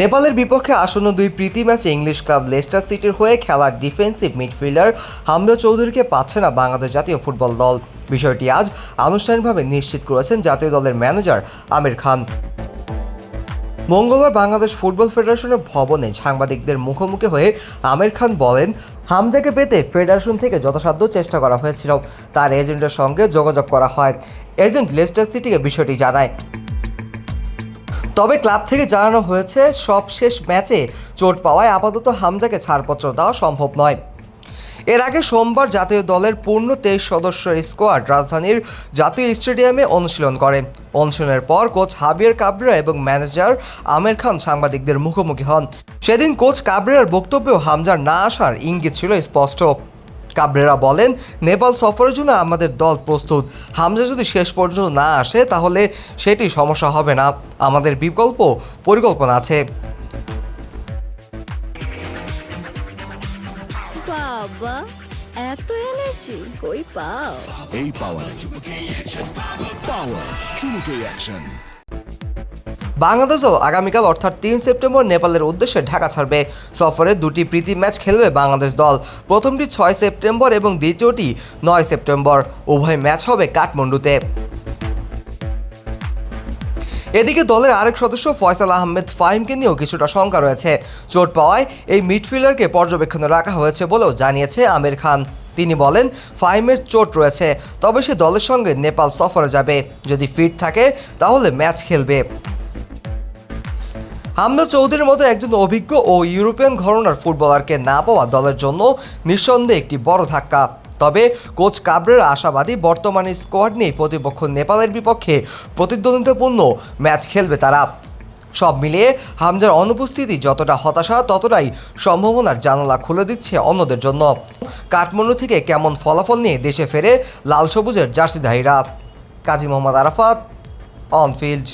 নেপালের বিপক্ষে আসন্ন দুই প্রীতি ম্যাচে ইংলিশ ক্লাব লেস্টার সিটির হয়ে খেলা ডিফেন্সিভ মিডফিল্ডার হামদা চৌধুরীকে পাচ্ছে না বাংলাদেশ জাতীয় ফুটবল দল। বিষয়টি আজ আনুষ্ঠানিকভাবে নিশ্চিত করেছেন জাতীয় দলের ম্যানেজার আমির খান। মঙ্গলবার বাংলাদেশ ফুটবল ফেডারেশনের ভবনে সাংবাদিকদের মুখোমুখি হয়ে আমির খান বলেন, হামজাকে পেতে ফেডারেশন থেকে যথাসাধ্য চেষ্টা করা হয়েছিল। তার এজেন্টের সঙ্গে যোগাযোগ করা হয়। এজেন্ট লেস্টার সিটিকে বিষয়টি জানায়। তবে ক্লাব থেকে জানানো হয়েছে সব শেষ ম্যাচে চোট পাওয়ায় আপাতত হামজাকে ছাড়পত্র দেওয়া সম্ভব নয়। এর আগে সোমবার জাতীয় দলের পূর্ণ তেইশ সদস্যের স্কোয়াড রাজধানীর জাতীয় স্টেডিয়ামে অনুশীলন করে। অনুশীলনের পর কোচ হাবিয়ার কাবরেরা এবং ম্যানেজার আমির খান সাংবাদিকদের মুখোমুখি হন। সেদিন কোচ কাবরেরার বক্তব্যেও হামজার না আসার ইঙ্গিত ছিল স্পষ্ট। কাবরেরা বলেন নেপাল সফরের জন্য আমাদের দল প্রস্তুত। হামজা যদি শেষ পর্যন্ত না আসে তাহলে সেটি সমস্যা হবে না। আমাদের বিকল্প পরিকল্পনা আছে। বাবা এত এনার্জি কই পাও? এই পাওয়ার পাওয়ার চুমুকে অ্যাকশন বাংলাদেশ দল আগামীকাল অর্থাৎ তিন সেপ্টেম্বর নেপালের উদ্দেশ্যে ঢাকা ছাড়বে। সফরে দুটি প্রীতি ম্যাচ খেলবে বাংলাদেশ দল। প্রথমটি ছয় সেপ্টেম্বর এবং দ্বিতীয়টি নয় সেপ্টেম্বর। উভয় ম্যাচ হবে কাঠমান্ডুতে। এদিকে দলের আরেক সদস্য ফয়সাল আহমেদ ফাহিমকে নিয়েও কিছুটা শঙ্কা রয়েছে। চোট পাওয়ায় এই মিডফিল্ডারকে পর্যবেক্ষণে রাখা হয়েছে বলেও জানিয়েছে আমির খান। তিনি বলেন, ফাহিমের চোট রয়েছে, তবে সে দলের সঙ্গে নেপাল সফরে যাবে। যদি ফিট থাকে, তাহলে ম্যাচ খেলবে। হামদা চৌধুরীর মতো একজন অভিজ্ঞ ও ইউরোপিয়ান ঘরনার ফুটবলারকে না পাওয়া দলের জন্য নিঃসন্দেহে একটি বড় ধাক্কা। তবে কোচ কাবরের আশাবাদী বর্তমানে স্কোয়াড নিয়ে প্রতিপক্ষ নেপালের বিপক্ষে প্রতিদ্বন্দ্বিতাপূর্ণ ম্যাচ খেলবে তারা। সব মিলিয়ে হামজার অনুপস্থিতি যতটা হতাশা, ততটাই সম্ভাবনার জানালা খুলে দিচ্ছে অন্যদের জন্য। কাঠমান্ডু থেকে কেমন ফলাফল নিয়ে দেশে ফেরে লাল সবুজের জার্সিধারীরা? Kazi Mohammad Arafat, on field.